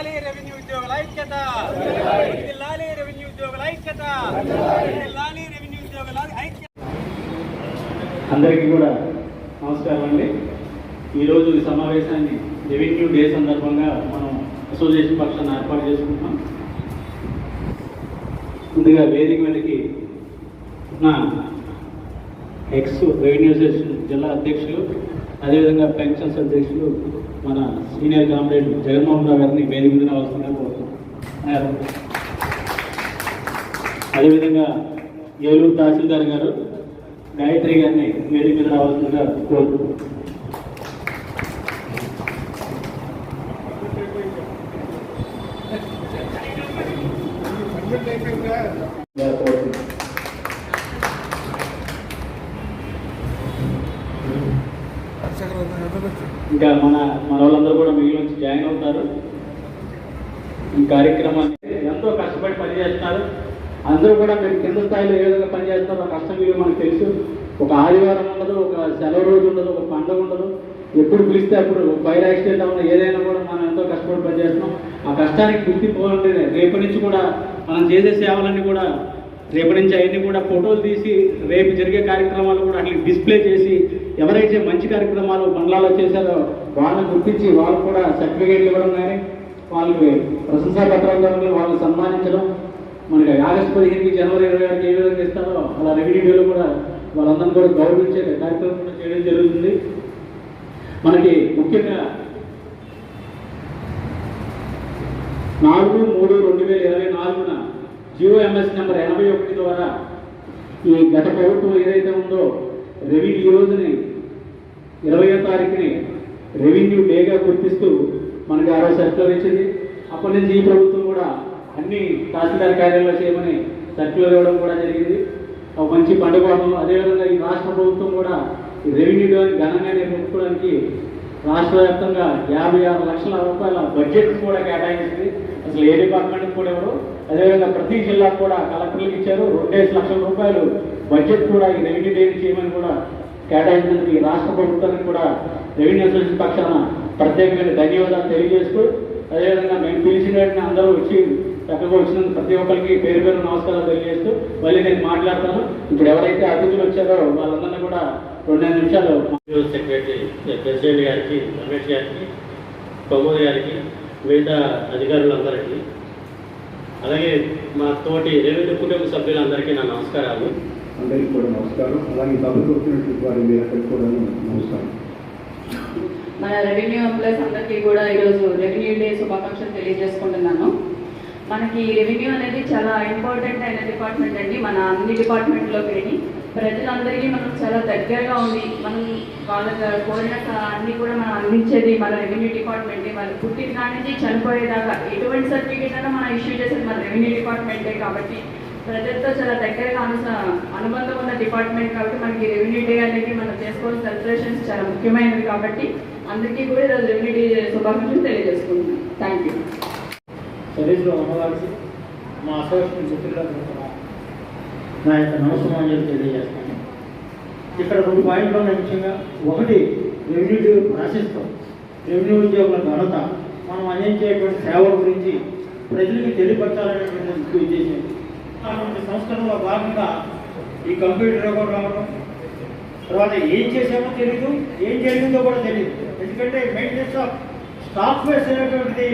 లాలి రెవెన్యూ ఉద్యోగుల ఐక్యత. లాలి రెవెన్యూ ఉద్యోగుల ఐక్యత. లాలి రెవెన్యూ ఉద్యోగుల ఐక్యత అందరికీ కూడా నమస్కారం అండి. ఈరోజు ఈ సమావేశాన్ని రెవెన్యూ డే సందర్భంగా మనం అసోసియేషన్ పక్షాన్ని ఏర్పాటు చేసుకుంటున్నాం. ముందుగా వేదిక మీదకి నా ఎక్స్ రెవెన్యూ అసోసియేషన్ జిల్లా అధ్యక్షులు అదేవిధంగా పెన్షన్స్ అధ్యక్షులు మన సీనియర్ కామ్రేడ్ జగన్మోహన్ రావు గారిని వేదిక మీద రావాల్సిందిగా కోరుతున్నాను. అదేవిధంగా ఏలూరు తహసీల్దార్ గారు గాయత్రి గారిని వేదిక మీద రావాల్సిందిగా కోరుతున్నాను ఇంకా మన మన వాళ్ళందరూ కూడా మిగిలిన వచ్చి జాయిన్ అవుతారు ఈ కార్యక్రమాన్ని ఎంతో కష్టపడి పనిచేస్తున్నారు. అందరూ కూడా మీరు కింద స్థాయిలో ఏ విధంగా పనిచేస్తున్నారో ఆ కష్టం విలువ మనకు తెలుసు. ఒక ఆదివారం ఉండదు ఒక సెలవు రోజు ఉండదు ఒక పండుగ ఉండదు. ఎప్పుడు పిలిస్తే అప్పుడు ఫైర్ యాక్సిడెంట్ అవ్వడం ఏదైనా కూడా మనం ఎంతో కష్టపడి పనిచేస్తున్నాం. ఆ కష్టానికి గుర్తింపు అంటే రేపటి నుంచి కూడా మనం చేసే సేవలన్నీ కూడా రేపటి నుంచి అవన్నీ కూడా ఫోటోలు తీసి రేపు జరిగే కార్యక్రమాలు కూడా అట్లా డిస్ప్లే చేసి ఎవరైతే మంచి కార్యక్రమాలు మండలాల్లో చేశారో వాళ్ళని గుర్తించి వాళ్ళకు కూడా సర్టిఫికేట్లు ఇవ్వడం కానీ వాళ్ళకి ప్రశంసా పత్రాలు కానీ వాళ్ళని సన్మానించడం. మనకి ఆగస్టు పదిహేనుకి జనవరి ఇరవై ఆరుకి ఏ విధంగా ఇస్తారో అలా రెవెన్యూలో కూడా వాళ్ళందరినీ కూడా గౌరవించే కార్యక్రమం కూడా చేయడం జరుగుతుంది. మనకి ముఖ్యంగా నాలుగు మూడు రెండు వేల ఇరవై నాలుగున జియో ఎంఎస్ నెంబర్ ఎనభై ఒకటి ద్వారా ఈ గత ప్రభుత్వం ఏదైతే ఉందో రెవెన్యూ రోజుని ఇరవయో తారీఖుని రెవెన్యూ డేగా గుర్తిస్తూ మనకి ఆరో సర్క్యులర్ ఇచ్చింది. అప్పటి నుంచి ఈ ప్రభుత్వం కూడా అన్ని తహసీల్దార్ కార్యాలయాలు చేయమని సర్క్యులర్ ఇవ్వడం కూడా జరిగింది. ఒక మంచి పండుగ అదేవిధంగా ఈ రాష్ట్ర ప్రభుత్వం కూడా ఈ రెవెన్యూ ఘనంగా నిర్మించుకోవడానికి రాష్ట్ర వ్యాప్తంగా యాభై ఆరు లక్షల రూపాయల బడ్జెట్ కూడా కేటాయించింది. అసలు ఏ డిపార్ట్మెంట్ కూడా ఇవ్వరు అదేవిధంగా ప్రతి జిల్లాకు కూడా కలెక్టర్లకు ఇచ్చారు. రెండేసి లక్షల రూపాయలు బడ్జెట్ కూడా ఈ రెవెన్యూ డే చేయమని కూడా కేటాయించినందుకు ఈ రాష్ట్ర ప్రభుత్వానికి కూడా రెవెన్యూ అసోసియేషన్ పక్షాన ప్రత్యేకమైన ధన్యవాదాలు తెలియజేస్తూ అదేవిధంగా మేము పిలిచిన వెంటనే అందరూ వచ్చి చక్కగా వచ్చినందుకు ప్రతి ఒక్కరికి పేరు పేరు నమస్కారాలు తెలియజేస్తూ మళ్ళీ నేను మాట్లాడతాను. ఇప్పుడు ఎవరైతే అతిథులు వచ్చారో వాళ్ళందరినీ కూడా రెండు నిమిషాలు సెక్రటరీ ప్రెసిడెంట్ గారికి రమేష్ గారికి ప్రమోద్ గారికి మిగతా అధికారులందరికీ అలాగే మా తోటి రెవెన్యూ కుటుంబ సభ్యులందరికీ నా నమస్కారాలు. అందరికీ కూడా నమస్కారం. అలాగే సభకు వచ్చినటువంటి వారి మీరు అందరికీ కూడా నమస్కారం. మన రెవెన్యూ ఎంప్లాయీస్ అందరికీ కూడా ఈరోజు రెవెన్యూ డే శుభాకాంక్షలు తెలియజేసుకుంటున్నాను. మనకి రెవెన్యూ అనేది చాలా ఇంపార్టెంట్ అయిన డిపార్ట్మెంట్ అండి. మన అన్ని డిపార్ట్మెంట్లోకి ప్రజలందరికీ మనం చాలా దగ్గరగా ఉంది మనం వాళ్ళకి కోరిన అన్ని కూడా మనం అందించేది మన రెవెన్యూ డిపార్ట్మెంట్ వాళ్ళు పుట్టిన కాడి నుంచి చనిపోయేదాకా ఎటువంటి సర్టిఫికేట్ అయినా మనం ఇష్యూ చేసేది మన రెవెన్యూ డిపార్ట్మెంటే కాబట్టి ప్రజలతో చాలా దగ్గరగా అనుస అనుబంధం ఉన్న డిపార్ట్మెంట్ కాబట్టి మనకి రెవెన్యూ డే అనేది మనం చేసుకోవాల్సిన సెలబ్రేషన్స్ చాలా ముఖ్యమైనవి కాబట్టి అందరికీ కూడా ఈరోజు రెవెన్యూ డే శుభాకాంక్షలు తెలియజేసుకుంటున్నాను. థ్యాంక్ యూ సర్వీస్లో ఉన్నవారికి మా అసోసియేషన్ మిత్రులకు నా యొక్క నమస్కారం తెలియజేస్తాను. ఇక్కడ రెండు పాయింట్లు ఉన్నాయి ముఖ్యంగా. ఒకటి రెవెన్యూ ప్రాసెస్తో రెవెన్యూ ఉద్యోగుల ఘనత. మనం అందించేటువంటి సేవల గురించి ప్రజలకు తెలియపరచాలనేటువంటి ఉద్దేశం. సంస్కరణలో భాగంగా ఈ కంప్యూటర్ రికార్డు రావడం తర్వాత ఏం చేసామో తెలియదు ఏం జరిగిందో కూడా తెలియదు ఎందుకంటే మెయింటెనెన్స్ ఆఫ్ సాఫ్ట్వేర్స్ అనేటువంటిది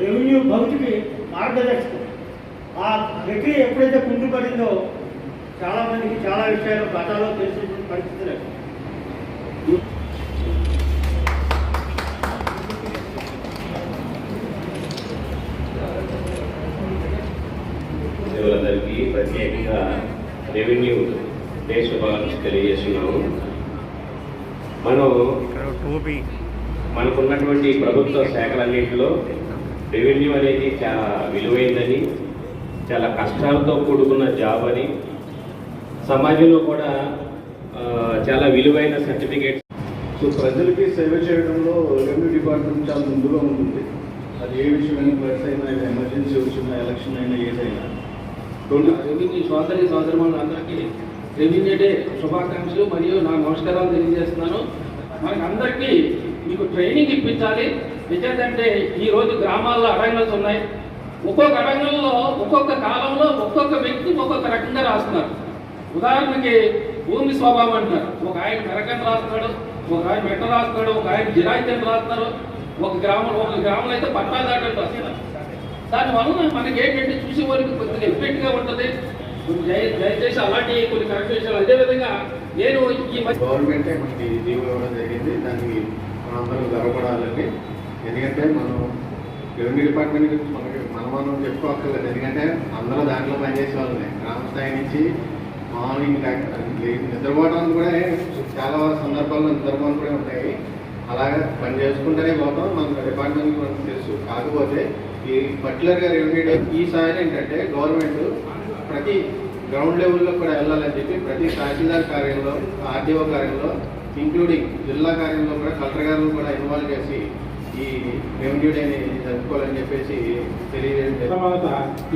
రెవెన్యూ భౌతికి మార్గదర్శకం. ఆ ప్రక్రియ ఎప్పుడైతే కుంటుపడిందో చాలా మందికి చాలా విషయాలు గతాల్లో తెలిసిన పరిస్థితి లేదు ప్రత్యేకంగా రెవెన్యూ ఉంటుంది. శుభాకాంక్షలు తెలియజేస్తున్నాము. మనం మనకున్నటువంటి ప్రభుత్వ శాఖలన్నింటిలో రెవెన్యూ అనేది చాలా విలువైందని చాలా కష్టాలతో కూడుకున్న జాబ్ అని సమాజంలో కూడా చాలా విలువైన సర్టిఫికేట్ సో ప్రజలకి సేవ చేయడంలో రెవెన్యూ డిపార్ట్మెంట్ చాలా ముందుగా ఉంటుంది అది ఏ విషయమైనా ఫ్లడ్స్ అయినా ఎమర్జెన్సీ వచ్చినా ఎలక్షన్ అయినా ఏదైనా. రెండు రెవెన్యూ సోదరి సోదరులు అందరికీ రెవెన్యూ డే శుభాకాంక్షలు మరియు నా నమస్కారాలు తెలియజేస్తున్నాను. మనకి అందరికీ మీకు ట్రైనింగ్ ఇప్పించాలి. ఎందుకంటే ఈరోజు గ్రామాల్లో అడంగల్స్ ఉన్నాయి. ఒక్కొక్క అడంగంలో ఒక్కొక్క కాలంలో ఒక్కొక్క వ్యక్తి ఒక్కొక్క రకంగా రాస్తున్నారు. ఉదాహరణకి భూమి స్వభావం అంటారు ఒక ఆయన మెరకన్ రాస్తున్నాడు ఒక ఆయన మెట్ట రాస్తున్నాడు ఒక ఆయన జిరాయితీని రాస్తున్నారు. ఒక గ్రామం ఒక గ్రామంలో అయితే పట్టాదాటం రాస్తున్నారు. దానివల్ల మనకి ఏంటంటే చూసే వారికి కొద్దిగా ఎఫెక్ట్గా ఉంటుంది. దయచేసి అలాంటి కొన్ని కరెక్ట్ విషయాలు అదేవిధంగా నేను ఈ గవర్నమెంటే మనకి దీవులు ఇవ్వడం జరిగింది. దానికి మనందరం గర్వపడాలండి. ఎందుకంటే మనం రెవెన్యూ డిపార్ట్మెంట్ గురించి మనకి మనం మనం చెప్పుకోక్కర్లేదు. ఎందుకంటే అందరూ దాంట్లో పనిచేసే వాళ్ళని గ్రామ స్థాయి నుంచి మార్నింగ్ నిద్రపోవడానికి కూడా చాలా సందర్భాల్లో నిద్రపోవడం కూడా ఉంటాయి. అలాగే పని చేసుకుంటేనే పోతాం. మన డిపార్ట్మెంట్ మనకు తెలుసు. కాకపోతే ఈ పర్టికులర్గా రెవెన్యూ ఈసారి ఏంటంటే గవర్నమెంట్ ప్రతి గ్రౌండ్ లెవెల్లో కూడా వెళ్ళాలని చెప్పి ప్రతి తహసీల్దార్ కార్యంలో ఆర్డీఓ కార్యంలో ఇంక్లూడింగ్ జిల్లా కార్యంలో కూడా కలెక్టర్ గారు కూడా ఇన్వాల్వ్ చేసి ఈ రెవెన్యూ డేని జరుపుకోవాలని చెప్పేసి తెలియజేయడం తర్వాత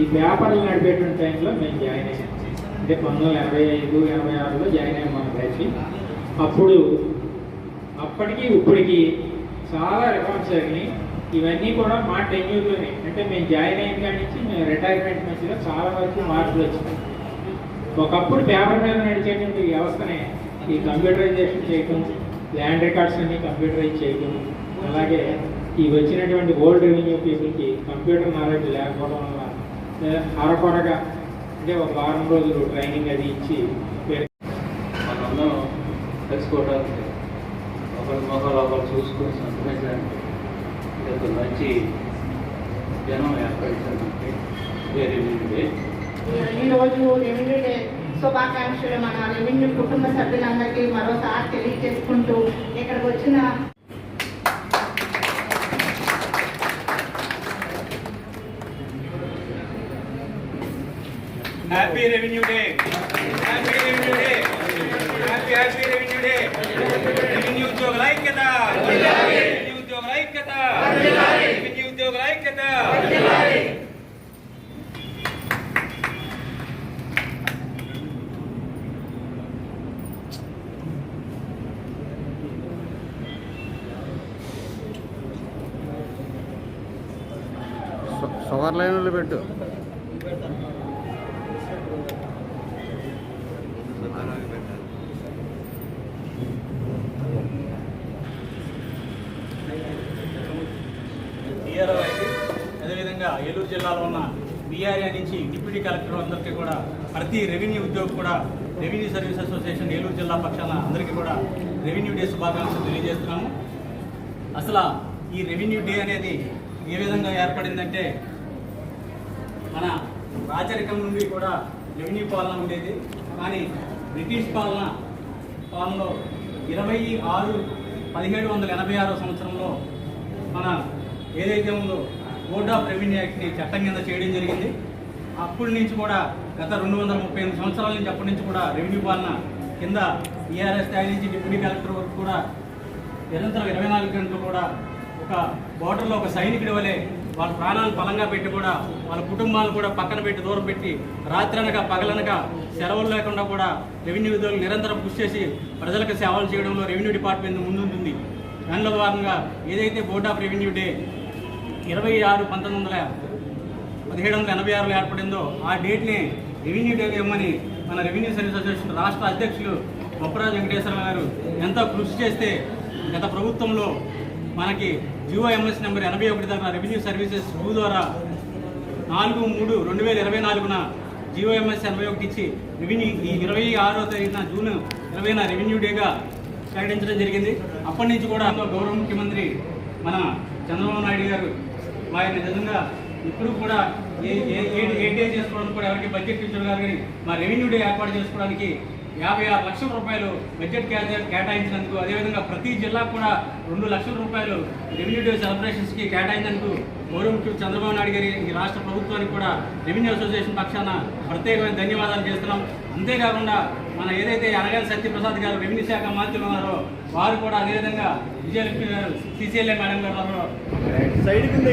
ఈ వ్యాపారాలు నడిపేటువంటి టైంలో మేము జాయిన్ అయ్యాం. అంటే పంతొమ్మిది వందల ఎనభై ఐదు ఎనభై ఆరులో జాయిన్ అయ్యాం మన అప్పుడు అప్పటికి ఇప్పటికి చాలా రిఫార్మ్స్ జరిగినాయి. ఇవన్నీ కూడా మా టెన్యూర్లోనే. అంటే మేము జాయిన్ అయిన కాడి నుంచి మేము రిటైర్మెంట్ మధ్యలో చాలా వరకు మార్పులు వచ్చినాయి. ఒకప్పుడు పేపర్ మీద నడిచేటువంటి వ్యవస్థనే ఈ కంప్యూటరైజేషన్ చేయటం ల్యాండ్ రికార్డ్స్ అన్ని కంప్యూటరైజ్ చేయటం అలాగే ఈ వచ్చినటువంటి ఓల్డ్ రెవెన్యూ పీపుల్కి కంప్యూటర్ నాలెడ్జ్ లేకపోవడం వల్ల అరకొరగా అంటే ఒక వారం రోజులు ట్రైనింగ్ అది ఇచ్చి మనందరం తెలుసుకోవడానికి ఒకరి మొహాలు ఒకరు చూసుకొని సంతోషించడానికి ఒక మంచి జనం ఉంది ఈరోజు రెవెన్యూ డే శుభాకాంక్షలు మన రెవెన్యూ కుటుంబ సభ్యులందరికీ మరోసారి తెలియజేసుకుంటూ ఇక్కడికి వచ్చిన happy revenue day happy revenue day happy happy revenue day revenue ఉద్యోగుల ఐక్యత రెవెన్యూ ఉద్యోగుల ఐక్యత రెవెన్యూ ఉద్యోగుల ఐక్యత షుగర్ లైన్లు పెట్టు. అదేవిధంగా ఏలూరు జిల్లాలో ఉన్న బీఆర్ఏ నుంచి డిప్యూటీ కలెక్టర్ అందరికీ కూడా ప్రతి రెవెన్యూ ఉద్యోగి కూడా రెవెన్యూ సర్వీస్ అసోసియేషన్ ఏలూరు జిల్లా పక్షాన అందరికీ కూడా రెవెన్యూ డే శుభాకాంక్షలు తెలియజేస్తున్నాము. అసలు ఈ రెవెన్యూ డే అనేది ఏ విధంగా ఏర్పడిందంటే మన రాచరికం నుండి కూడా రెవెన్యూ పాలన ఉండేది. కానీ బ్రిటిష్ పాలన పాలనలో ఇరవై ఆరు పదిహేడు వందల ఎనభై ఆరో సంవత్సరంలో మన ఏదైతే ఉందో బోర్డ్ ఆఫ్ రెవెన్యూ యాక్ట్ని చట్టం కింద చేయడం జరిగింది. అప్పటి నుంచి కూడా గత రెండు వందల ముప్పై ఎనిమిది సంవత్సరాల నుంచి అప్పటి నుంచి కూడా రెవెన్యూ పాలన కింద ఈఆర్ఎస్ స్థాయి నుంచి డిప్యూటీ కలెక్టర్ వరకు కూడా నిరంతరం ఇరవై నాలుగు గంటలు కూడా ఒక బోర్డర్లో ఒక సైనికుడి వలె వాళ్ళ ప్రాణాలు బలంగా పెట్టి కూడా వాళ్ళ కుటుంబాలను కూడా పక్కన పెట్టి దూరం పెట్టి రాత్రి అనగా పగలనగా సెలవులు లేకుండా కూడా రెవెన్యూ ఉద్యోగులు నిరంతరం కృషి చేసి ప్రజలకు సేవలు చేయడంలో రెవెన్యూ డిపార్ట్మెంట్ ముందుంటుంది. దానిలో భాగంగా ఏదైతే బోర్డ్ ఆఫ్ రెవెన్యూ డే ఇరవై ఆరు పంతొమ్మిది వందల పదిహేడు వందల ఎనభై ఆరులో ఏర్పడిందో ఆ డేట్ని రెవెన్యూ డే ఇవ్వమని మన రెవెన్యూ సర్వీస్ అసోసియేషన్ రాష్ట్ర అధ్యక్షులు బొప్పరాజు వెంకటేశ్వర గారు ఎంతో కృషి చేస్తే గత ప్రభుత్వంలో మనకి జియో నెంబర్ ఎనభై ఒకటి ద్వారా రెవెన్యూ సర్వీసెస్ టూ ద్వారా నాలుగు మూడు రెండు వేల ఇరవై నాలుగున జియో ఎనభై ఒకటి ఇచ్చి రెవెన్యూ ఈ ఇరవై ఆరో తారీఖున జూన్ ఇరవైన రెవెన్యూ డేగా ప్రకటించడం జరిగింది. అప్పటి నుంచి కూడా గౌరవ ముఖ్యమంత్రి మన చంద్రబాబు నాయుడు గారు వారిని నిజంగా ఇప్పుడు కూడా ఏ ఏ ఏ- డే చేసుకోవడానికి కూడా ఎవరికి బడ్జెట్ ఇచ్చారు కానీ మా రెవెన్యూ డే ఏర్పాటు చేసుకోవడానికి యాభై ఆరు లక్షల రూపాయలు బడ్జెట్ కేటాయించినందుకు అదేవిధంగా ప్రతి జిల్లాకు కూడా రెండు లక్షల రూపాయలు రెవెన్యూ డే సెలబ్రేషన్స్కి కేటాయించినందుకు గౌరవ ముఖ్యమంత్రి చంద్రబాబు నాయుడు గారి ఈ రాష్ట్ర ప్రభుత్వానికి కూడా రెవెన్యూ అసోసియేషన్ పక్షాన ప్రత్యేకమైన ధన్యవాదాలు చేస్తున్నాం. అంతేకాకుండా మన ఏదైతే అనగాని సత్యప్రసాద్ గారు రెవెన్యూ శాఖ మంత్రులు ఉన్నారో వారు కూడా అదేవిధంగా విజయలక్ష్మి గారు సిసిఎల్ఏ మేడం గారు ఉన్నారో సైడ్ కింద